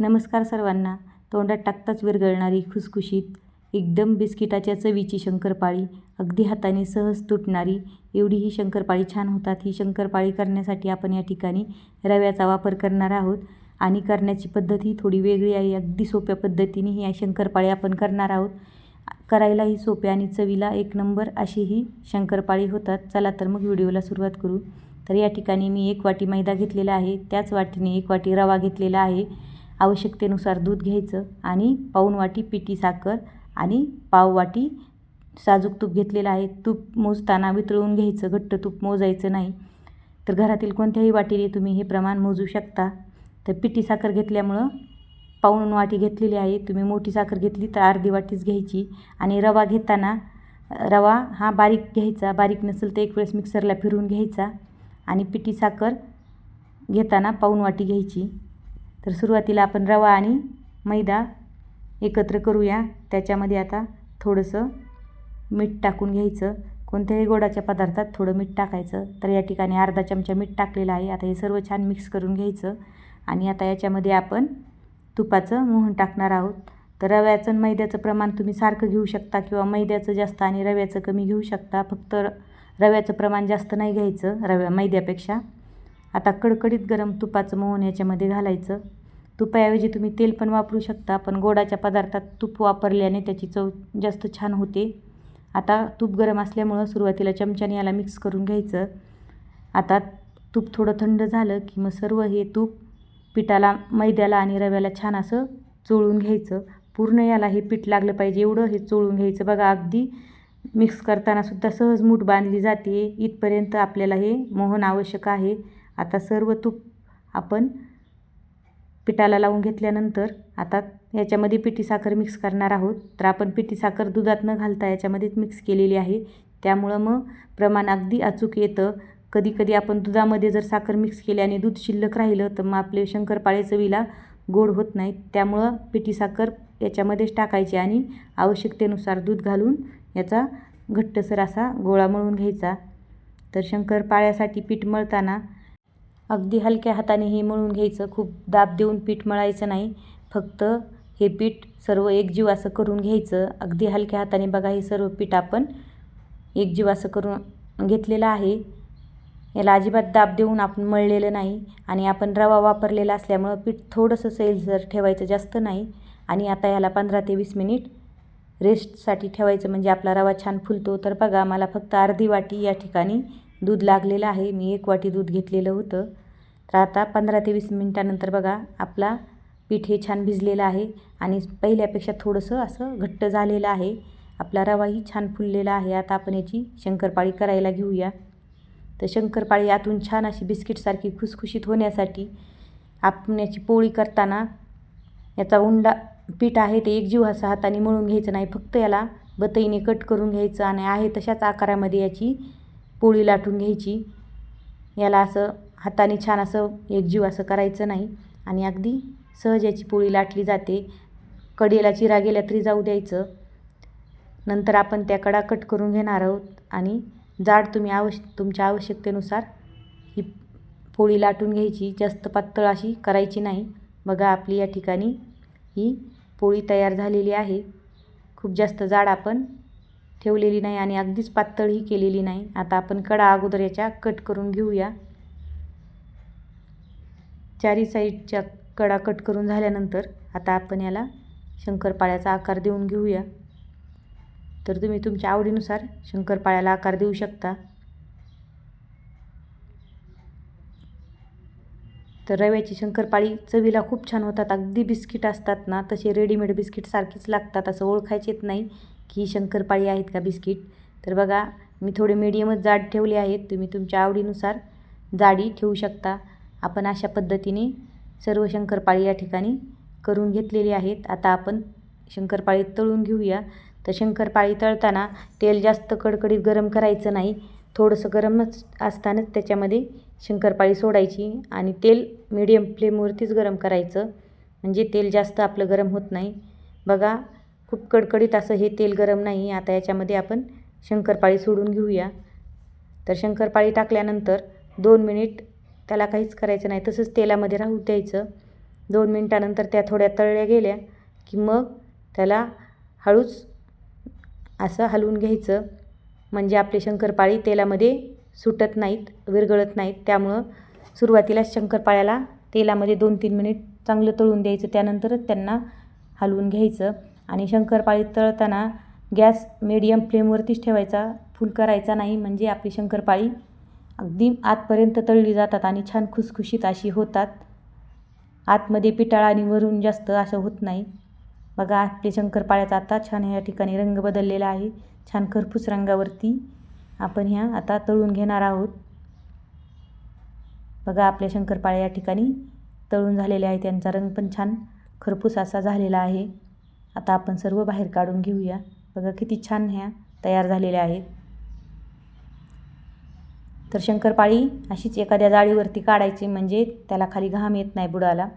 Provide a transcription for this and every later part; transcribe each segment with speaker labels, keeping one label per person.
Speaker 1: नमस्कार सर्वांना. तोंडात टाकताच विरघळणारी खुसखुशीत एकदम बिस्किटाच्या चवीची शंकरपाळी अगदी हाताने सहज तुटणारी एवढी ही शंकरपाळी छान होतात. ही शंकरपाळी करण्यासाठी आपण या ठिकाणी रव्याचा वापर करणार आहोत आणि करण्याची पद्धत ही थोडी वेगळी आहे. अगदी सोप्या पद्धतीने ही शंकरपाळी आपण करणार आहोत. करायलाही सोपे आणि चवीला एक नंबर अशी ही शंकरपाळी होतात. चला तर मग व्हिडिओला सुरुवात करू. तर या ठिकाणी मी एक वाटी मैदा घेतलेला आहे. त्याच वाटीने एक वाटी रवा घेतलेला आहे. आवश्यकतेनुसार दूध घ्यायचं आणि पाऊण वाटी पिठी साखर आणि पाव वाटी साजूक तूप घेतलेलं आहे. तूप मोजताना वितळून घ्यायचं घट्ट तूप मोजायचं नाही. तर घरातील कोणत्याही वाटीने तुम्ही हे प्रमाण मोजू शकता. तर पिठी साखर घेतल्यामुळं पाऊण वाटी घेतलेली आहे. तुम्ही मोठी साखर घेतली तर अर्धी वाटीच घ्यायची. आणि रवा घेताना रवा हा बारीक घ्यायचा. बारीक नसेल तर एक वेळेस मिक्सरला फिरवून घ्यायचा. आणि पिठी साखर घेताना पाऊण वाटी घ्यायची. तर सुरुवातीला आपण रवा आणि मैदा एकत्र करूया. त्याच्यामध्ये आता थोडंसं मीठ टाकून घ्यायचं. कोणत्याही गोडाच्या पदार्थात थोडं मीठ टाकायचं. तर या ठिकाणी अर्धा चमचा मीठ टाकलेलं आहे. आता हे सर्व छान मिक्स करून घ्यायचं. आणि आता याच्यामध्ये आपण तुपाचं मोहन टाकणार आहोत. तर रव्याचं आणि मैद्याचं प्रमाण तुम्ही सारखं घेऊ शकता किंवा मैद्याचं जास्त आणि रव्याचं कमी घेऊ शकता. फक्त रव्याचं प्रमाण जास्त नाही घ्यायचं. रव्या मैद्यापेक्षा. आता कडकडीत गरम तुपाचं मोहन याच्यामध्ये घालायचं. तुपाऐवजी तुम्ही तेल पण वापरू शकता. पण गोडाच्या पदार्थात तूप वापरल्याने त्याची चव जास्त छान होते. आता तूप गरम असल्यामुळं सुरुवातीला चमच्याने याला मिक्स करून घ्यायचं. आता तूप थोडं थंड झालं की मग सर्व हे तूप पिठाला मैद्याला आणि रव्याला छान असं चोळून घ्यायचं. पूर्ण याला हे पीठ लागलं पाहिजे. एवढं हे चोळून घ्यायचं. बघा अगदी मिक्स करतानासुद्धा सहज मूठ बांधली जाते. इथपर्यंत आपल्याला हे मोहन आवश्यक आहे. आता सर्व तूप आपण पिठाला लावून घेतल्यानंतर आता याच्यामध्ये पिठी साखर मिक्स करणार आहोत. तर आपण पिठी साखर दुधात न घालता याच्यामध्येच मिक्स केलेली आहे. त्यामुळं मग प्रमाण अगदी अचूक येतं. कधी कधी आपण दुधामध्ये जर साखर मिक्स केली आणि दूध शिल्लक राहिलं तर मग आपले शंकरपाळे चवीला गोड होत नाहीत. त्यामुळं पिठी साखर याच्यामध्येच टाकायची आणि आवश्यकतेनुसार दूध घालून याचा घट्टसर असा गोळा मळून घ्यायचा. तर शंकरपाळ्यासाठी पीठ मळताना अगदी हलक्या हाताने हे मळून घ्यायचं. खूप दाब देऊन पीठ मळायचं नाही. फक्त हे पीठ सर्व एकजीव असं करून घ्यायचं. अगदी हलक्या हाताने बघा हे सर्व पीठ आपण एकजीव असं करून घेतलेलं आहे. याला अजिबात दाब देऊन आपण मळलेलं नाही आणि आपण रवा वापरलेला असल्यामुळं पीठ थोडंसं सैलसर ठेवायचं जास्त नाही आणि आता याला पंधरा ते वीस मिनिट रेस्टसाठी ठेवायचं. म्हणजे आपला रवा छान फुलतो. तर बघा मला फक्त अर्धी वाटी या ठिकाणी दूध लागलेलं आहे. मी एक वाटी दूध घेतलेलं होतं. तर आता पंधरा ते वीस मिनटानंतर बघा आपला पीठ हे छान भिजलेलं आहे आणि पहिल्यापेक्षा थोडंसं असं घट्ट झालेलं आहे. आपला रवाही छान फुललेला आहे. आता आपण याची शंकरपाळी करायला घेऊया. तर शंकरपाळी आतून छान अशी बिस्किटसारखी खुसखुशीत होण्यासाठी आपण याची पोळी करताना याचा उंडा पीठ आहे ते एकजीव असं हाताने मळून घ्यायचं नाही. फक्त याला बतईने कट करून घ्यायचं आणि आहे तशाच आकारामध्ये याची पोळी लाटून घ्यायची. याला असं हाताने छान असं एकजीव असं करायचं नाही आणि अगदी सहज याची पोळी लाटली जाते. कडेला चिरा गेल्या तरी जाऊ द्यायचं. नंतर आपण त्या कडा कट करून घेणार आहोत आणि जाड तुम्ही आवश्य तुमच्या आवश्यकतेनुसार ही पोळी लाटून घ्यायची. जास्त पातळ अशी करायची नाही. बघा आपली या ठिकाणी ही पोळी तयार झालेली आहे. खूप जास्त जाड आपण ठेवलेली नाही आणि अगदीच पातळही केलेली नाही. आता आपण कडा अगोदर याच्या कट करून घेऊया. चारी साईडच्या कडा कट करून झाल्यानंतर आता आपण याला शंकरपाळ्याचा आकार देऊन घेऊया. तर तुम्ही तुमच्या आवडीनुसार शंकरपाळ्याला आकार देऊ शकता. तर रव्याची शंकरपाळी चवीला खूप छान होतात. अगदी बिस्किट असतात ना तसे रेडीमेड बिस्किट सारखीच लागतात असं ओळखायचेच नाही. ही शंकरपाळी आहेत का बिस्किट? तर बघा मी थोडे मीडियमच जाड ठेवले आहेत. तुम्ही तुमच्या आवडीनुसार जाडी ठेवू शकता. आपण अशा पद्धतीने सर्व शंकरपाळी या ठिकाणी करून घेतलेली आहेत. आता आपण शंकरपाळी तळून घेऊया. तर शंकरपाळी तळताना तेल जास्त कडकडीत गरम करायचं नाही. थोडंसं गरमच असतानाच त्याच्यामध्ये शंकरपाळी सोडायची आणि तेल मीडियम फ्लेमवरतीच गरम करायचं. म्हणजे तेल जास्त आपलं गरम होत नाही. बघा खूप कडकडीत असं हे तेल गरम नाही आता याच्यामध्ये आपण शंकरपाळी सोडून घेऊया. तर शंकरपाळी टाकल्यानंतर दोन मिनिट त्याला काहीच करायचं नाही तसंच तेलामध्ये राहू द्यायचं. दोन मिनटानंतर त्या थोड्या तळल्या गेल्या की मग त्याला हळूच असं हलवून घ्यायचं. म्हणजे आपले शंकरपाळी तेलामध्ये सुटत नाहीत विरघळत नाहीत. त्यामुळं सुरुवातीला शंकरपाळ्याला तेलामध्ये दोन तीन मिनिट चांगलं तळून द्यायचं त्यानंतरच त्यांना हलवून घ्यायचं. आणि शंकरपाळी तळताना गॅस मिडियम फ्लेमवरतीच ठेवायचा. फुल करायचा नाही म्हणजे आपली शंकरपाळी अगदी आतपर्यंत तळली जातात आणि छान खुसखुशीत अशी होतात. आतमध्ये पिटाळ आणि वरून जास्त असं होत नाही. बघा आपली शंकरपाळ्याचा आता छान ह्या ठिकाणी रंग बदललेला आहे. छान खरपूस रंगावरती आपण ह्या आता तळून घेणार आहोत. बघा आपल्या शंकरपाळ्या या ठिकाणी तळून झालेल्या आहे. त्यांचा रंग पण छान खरपूस असा झालेला आहे. आता आपण सर्व बाहेर काढून घेऊया. बघा किती छान ह्या तयार झालेल्या आहेत. तर शंकरपाळी अशीच एखाद्या जाळीवरती काढायची म्हणजे त्याला खाली घाम येत नाही बुडाला.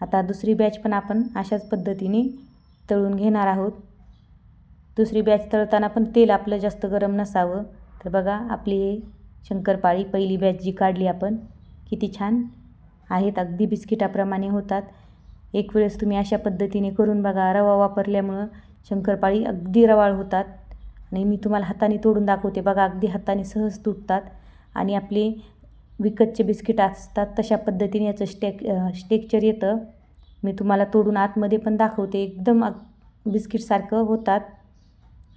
Speaker 1: आता दुसरी बॅच पण आपण अशाच पद्धतीने तळून घेणार आहोत. दुसरी बॅच तळताना पण तेल आपलं जास्त गरम नसावं. तर बघा आपली हे शंकरपाळी पहिली बॅच जी काढली आपण किती छान आहेत. अगदी बिस्किटाप्रमाणे होतात. एक वेळेस तुम्ही अशा पद्धतीने करून बघा. रवा वापरल्यामुळं शंकरपाळी अगदी रवाळ होतात आणि मी तुम्हाला हाताने तोडून दाखवते. बघा अगदी हाताने सहज तुटतात आणि आपले विकतचे बिस्किट असतात तशा पद्धतीने याचं स्टेक स्टेक्चर येतं. मी तुम्हाला तोडून आतमध्ये पण दाखवते. एकदम अग बिस्किटसारखं होतात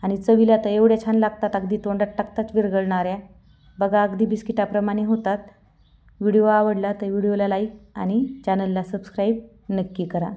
Speaker 1: आणि चवीला तर एवढ्या छान लागतात. अगदी तोंडात टाकताच विरघळणाऱ्या. बघा अगदी बिस्किटाप्रमाणे होतात. व्हिडिओ आवडला तर व्हिडिओला लाईक आणि चॅनलला सबस्क्राईब. नक्की करा.